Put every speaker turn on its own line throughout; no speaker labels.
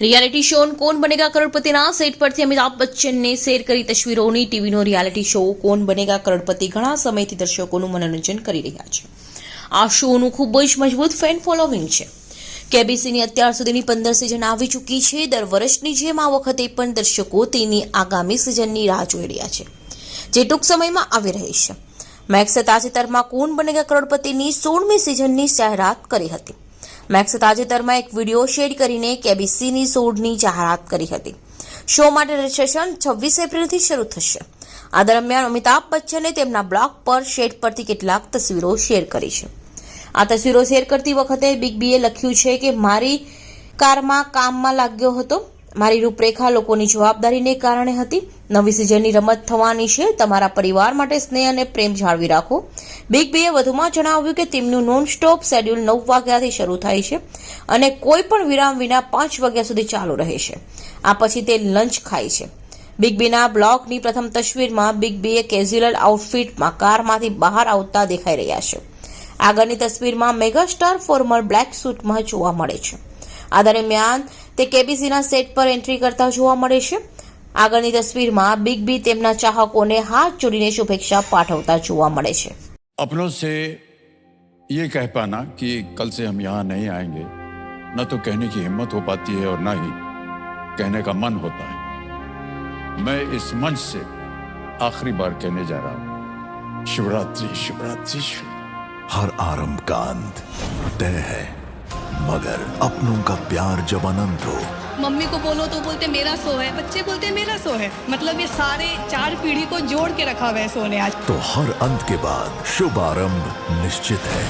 Reality show કોણ Banega કરોડપતિના? Set પરથી Amitabh બચ્ચનને share કરી તસવીરોની ટીવીનો રિયાલિટી શો કોણ બનેગા કરોડપતિ? ઘણા સમયથી દર્શકોનું મનોરંજન કરી રહ્યા છે. આ શોનું ખૂબ જ મજબૂત ફેન ફોલોવિંગ છે. કેબીસીની અત્યાર સુધીની પંદર સિઝન આવી ચૂકી છે. દર વર્ષની જેમ આ વખતે પણ દર્શકો તેની આગામી સિઝનની રાહ જોઈ રહ્યા છે, જે ટૂંક સમયમાં આવી રહી છે. મેક્સે તાજેતરમાં કોણ બનેગા કરોડપતિની સોળમી સિઝનની જાહેરાત કરી હતી. મેક્સે તાજેતરમાં એક વીડિયો શેર કરીને કેબીસીની સોડની જાહેરાત કરી હતી. શો માટે રજિસ્ટ્રેશન છવ્વીસ એપ્રિલથી શરૂ થશે. આ દરમિયાન અમિતાભ બચ્ચને તેમના બ્લોગ પર શેડ પરથી કેટલાક તસવીરો શેર કરી છે. આ તસવીરો શેર કરતી વખતે બિગ બીએ લખ્યું છે કે, મારી કારમાં કામમાં લાગ્યો હતો. મારી રૂપરેખા લોકોની જવાબદારીને કારણે હતી. નવી સિઝનની રમત થવાની છે. તમારા પરિવાર માટે સ્નેહ અને પ્રેમ જાળવી રાખો. બિગ બીએ વધુમાં જણાવ્યું કે તેમનું નોન સ્ટોપ શેડ્યુલ નવ વાગ્યાથી શરૂ થાય છે અને કોઈ પણ વિરામ વિના પાંચ વાગ્યા સુધી ચાલુ રહે છે. આ પછી તે લંચ ખાય છે. બિગ બીના બ્લોગની પ્રથમ તસવીરમાં બિગ બીએ કેઝ્યુઅલ આઉટફિટમાં કારમાંથી બહાર આવતા દેખાઈ રહ્યા છે. આગળની તસવીરમાં મેગાસ્ટાર ફોર્મલ બ્લેક સૂટમાં જોવા મળે છે. આ દરમિયાન તે કેબીસીના સેટ પર એન્ટ્રી કરતા જોવા મળે છે આગળની તસવીરમાં બિગ બી તેમના ચાહકોને હાથ જોડીને શુભેચ્છા પાઠવતા જોવા મળે છે
अपनों से ये कह पाना कि कल से हम यहाँ नहीं आएंगे न तो कहने की हिम्मत हो पाती है और न ही कहने का मन होता है मैं इस मंच से आखिरी बार कहने जा रहा हूं शिवरात्रि शिवरात्रि शिव
हर आरंभ का अंत तय है मगर अपनों का प्यार जब अनंत हो।
मम्मी को बोलो तो बोलते मेरा सो है। बच्चे बोलते मेरा सो है। मतलब ये सारे चार पीढ़ी को जोड़ के रखा हुआ है सोने ने आज।
तो हर अंत के बाद शुभ आरंभ निश्चित है।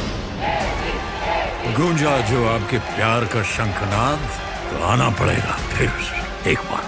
गूंजा जो आपके प्यार का शंखनाद तो आना पड़ेगा फिर। एक बार।